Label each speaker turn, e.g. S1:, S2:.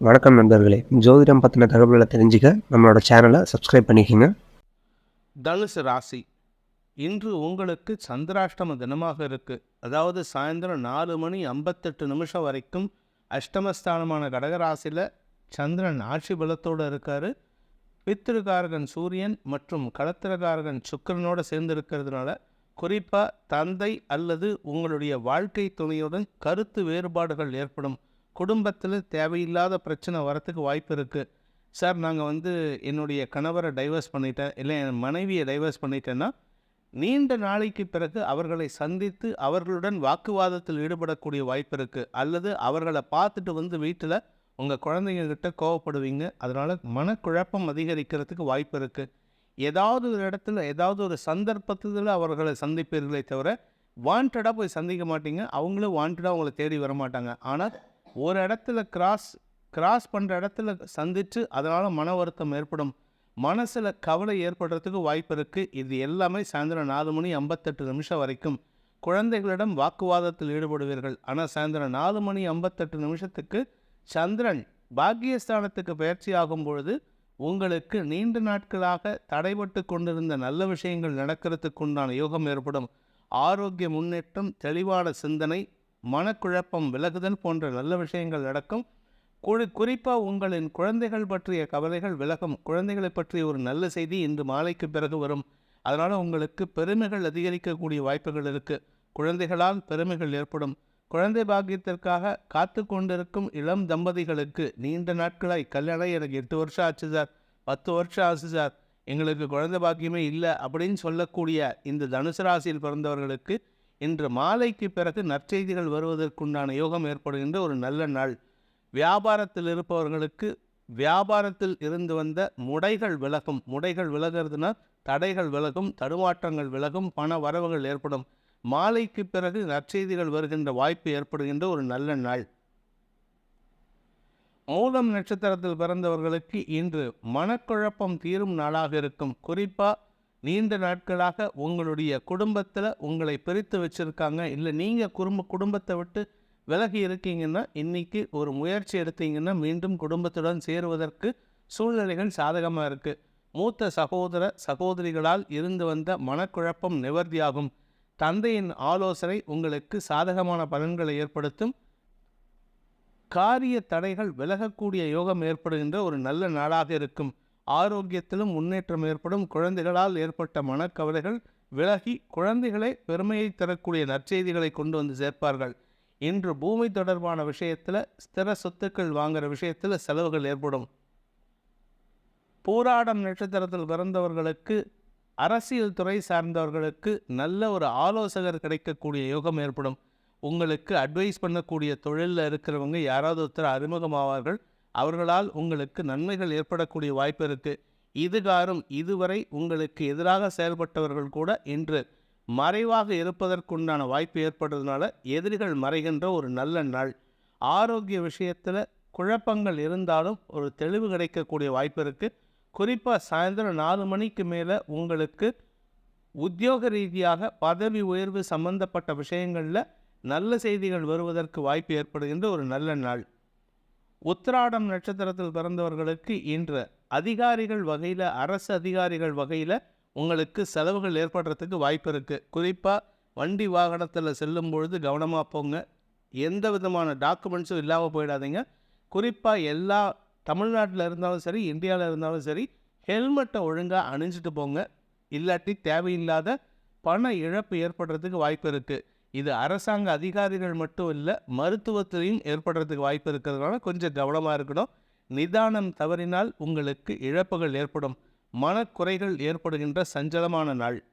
S1: வணக்கம் நண்பர்களே. ஜோதிடம் பற்றின தகவல்களை தெரிஞ்சுக்க நம்மளோட சேனலை சப்ஸ்கிரைப் பண்ணிக்கோங்க.
S2: தனுசு ராசி. இன்று உங்களுக்கு சந்திராஷ்டம தினமாக இருக்குது அதாவது சாயந்தரம் நாலு மணி ஐம்பத்தெட்டு நிமிஷம் வரைக்கும் அஷ்டமஸ்தானமான கடகராசியில் சந்திரன் ஆட்சி பலத்தோடு இருக்கார். பித்திருக்காரகன் சூரியன் மற்றும் களத்திரகாரகன் சுக்கிரனோட சேர்ந்து இருக்கிறதுனால குறிப்பாக தந்தை அல்லது உங்களுடைய வாழ்க்கை துணையுடன் கருத்து வேறுபாடுகள் ஏற்படும். குடும்பத்தில் தேவையில்லாத பிரச்சனை வரத்துக்கு வாய்ப்பு இருக்குது சார் நாங்கள் வந்து என்னுடைய கணவரை டைவர்ஸ் பண்ணிட்டேன். இல்லை என் மனைவியை டைவர்ஸ் பண்ணிட்டேன்னா நீண்ட நாளைக்கு பிறகு அவர்களை சந்தித்து அவர்களுடன் வாக்குவாதத்தில் ஈடுபடக்கூடிய வாய்ப்பு இருக்குது அல்லது அவர்களை பார்த்துட்டு வந்து வீட்டில் உங்கள் குழந்தைங்கக்கிட்ட கோவப்படுவீங்க. அதனால் மனக்குழப்பம் அதிகரிக்கிறதுக்கு வாய்ப்பு இருக்குது ஏதாவது ஒரு இடத்துல ஏதாவது ஒரு சந்தர்ப்பத்தில் அவர்களை சந்திப்பீர்களே தவிர வாண்டடாக போய் சந்திக்க மாட்டீங்க. அவங்களும் வாண்டடாக அவங்கள தேடி வர மாட்டாங்க. ஆனால் ஒரு இடத்துல கிராஸ் கிராஸ் பண்ணுற இடத்துல சந்தித்து அதனால் மன வருத்தம் ஏற்படும். மனசில் கவலை ஏற்படுறதுக்கு வாய்ப்பு இருக்குது இது எல்லாமே சாயந்தரம் நாலு மணி ஐம்பத்தெட்டு நிமிஷம் வரைக்கும். குழந்தைகளிடம் வாக்குவாதத்தில் ஈடுபடுவீர்கள். ஆனால் சாயந்தரம் நாலு மணி ஐம்பத்தெட்டு நிமிஷத்துக்கு சந்திரன் பாக்கியஸ்தானத்துக்கு பயிற்சி ஆகும் பொழுது உங்களுக்கு நீண்ட நாட்களாக தடைபட்டு கொண்டிருந்த நல்ல விஷயங்கள் நடக்கிறதுக்கு உண்டான யோகம் ஏற்படும். ஆரோக்கிய முன்னேற்றம் தெளிவான சிந்தனை மனக்குழப்பம் விலகுதல் போன்ற நல்ல விஷயங்கள் நடக்கும். குறி குறிப்பாக உங்களின் குழந்தைகள் பற்றிய கவலைகள் விலகும். குழந்தைகளை பற்றிய ஒரு நல்ல செய்தி இன்று மாலைக்கு பிறகு வரும். அதனால் உங்களுக்கு பெருமைகள் அதிகரிக்கக்கூடிய வாய்ப்புகள் இருக்குது குழந்தைகளால் பெருமைகள் ஏற்படும். குழந்தை பாக்கியத்திற்காக காத்து கொண்டிருக்கும் இளம் தம்பதிகளுக்கு நீண்ட நாட்களாய் கல்யாணம் எனக்கு எட்டு வருஷம் ஆச்சு சார். பத்து வருஷம் ஆச்சு சார். எங்களுக்கு குழந்தை பாக்கியமே இல்லை அப்படின்னு சொல்லக்கூடிய இந்த தனுசு ராசியில் பிறந்தவர்களுக்கு இன்று மாலைக்கு பிறகு நற்செய்திகள் வருவதற்குண்டான யோகம் ஏற்படுகின்ற ஒரு நல்ல நாள். வியாபாரத்தில் இருப்பவர்களுக்கு வியாபாரத்தில் இருந்து வந்த முடைகள் விலகும். முடைகள் விலகிறதுனா தடைகள் விலகும் தடுமாற்றங்கள் விலகும் பண வரவுகள் ஏற்படும். மாலைக்கு பிறகு நற்செய்திகள் வருகின்ற வாய்ப்பு ஏற்படுகின்ற ஒரு நல்ல நாள். மூலம் நட்சத்திரத்தில் பிறந்தவர்களுக்கு இன்று மனக்குழப்பம் தீரும் நாளாக இருக்கும். குறிப்பாக நீண்ட நாட்களாக உங்களுடைய குடும்பத்தில் உங்களை பிரித்து வச்சுருக்காங்க. இல்லை நீங்கள் குடும்ப குடும்பத்தை விட்டு விலகி இருக்கீங்கன்னா இன்றைக்கி ஒரு முயற்சி எடுத்தீங்கன்னா மீண்டும் குடும்பத்துடன் சேருவதற்கு சூழ்நிலைகள் சாதகமாக இருக்குது மூத்த சகோதர சகோதரிகளால் இருந்து வந்த மனக்குழப்பம் நிவர்த்தியாகும். தந்தையின் ஆலோசனை உங்களுக்கு சாதகமான பலன்களை ஏற்படுத்தும். காரிய தடைகள் விலகக்கூடிய யோகம் ஏற்படுகின்ற ஒரு நல்ல நாளாக இருக்கும். ஆரோக்கியத்திலும் முன்னேற்றம் ஏற்படும். குழந்தைகளால் ஏற்பட்ட மனக்கவலைகள் விலகி குழந்தைகளை பெருமையை தரக்கூடிய நற்செய்திகளை கொண்டு வந்து சேர்ப்பார்கள். இன்று பூமி தொடர்பான விஷயத்தில் ஸ்திர சொத்துக்கள் வாங்குகிற விஷயத்தில் செலவுகள் ஏற்படும். போராடம் நட்சத்திரத்தில் பிறந்தவர்களுக்கு அரசியல் துறை சார்ந்தவர்களுக்கு நல்ல ஒரு ஆலோசகர் கிடைக்கக்கூடிய யோகம் ஏற்படும். உங்களுக்கு அட்வைஸ் பண்ணக்கூடிய தொழிலில் இருக்கிறவங்க யாராவது ஒருத்தர் அறிமுகமாவார்கள். அவர்களால் உங்களுக்கு நன்மைகள் ஏற்படக்கூடிய வாய்ப்பு இருக்குது இதுகாரும் இதுவரை உங்களுக்கு எதிராக செயல்பட்டவர்கள் கூட இன்று மறைவாக இருப்பதற்குண்டான வாய்ப்பு ஏற்படுறதுனால எதிரிகள் மறைகின்ற ஒரு நல்ல நாள். ஆரோக்கிய விஷயத்தில் குழப்பங்கள் இருந்தாலும் ஒரு தெளிவு கிடைக்கக்கூடிய வாய்ப்பு இருக்குது குறிப்பாக சாயந்தரம் நாலு மணிக்கு மேலே உங்களுக்கு உத்தியோக ரீதியாக பதவி உயர்வு சம்பந்தப்பட்ட விஷயங்களில் நல்ல செய்திகள் வருவதற்கு வாய்ப்பு ஏற்படுகின்ற ஒரு நல்ல நாள். உத்திராடம் நட்சத்திரத்தில் பிறந்தவர்களுக்கு இன்று அதிகாரிகள் வகையில் அரசு அதிகாரிகள் வகையில் உங்களுக்கு செலவுகள் ஏற்படுறதுக்கு வாய்ப்பு இருக்குது குறிப்பாக வண்டி வாகனத்தில் செல்லும் பொழுது கவனமாக போங்க. எந்த விதமான டாக்குமெண்ட்ஸும் இல்லாமல் போயிடாதீங்க. குறிப்பாக எல்லா தமிழ்நாட்டில் இருந்தாலும் சரி இந்தியாவில் இருந்தாலும் சரி ஹெல்மெட்டை ஒழுங்காக அணிஞ்சிட்டு போங்க. இல்லாட்டி தேவையில்லாத பண இழப்பு ஏற்படுறதுக்கு வாய்ப்பு இருக்குது இது அரசாங்க அதிகாரிகள் மட்டும் இல்லை மருத்துவத்திலையும் ஏற்படுறதுக்கு வாய்ப்பு இருக்கிறதுனால கொஞ்சம் கவனமாக இருக்கணும். நிதானம் தவறினால் உங்களுக்கு இழப்புகள் ஏற்படும். மனக்குறைகள் ஏற்படுகின்ற சஞ்சலமான நாள்.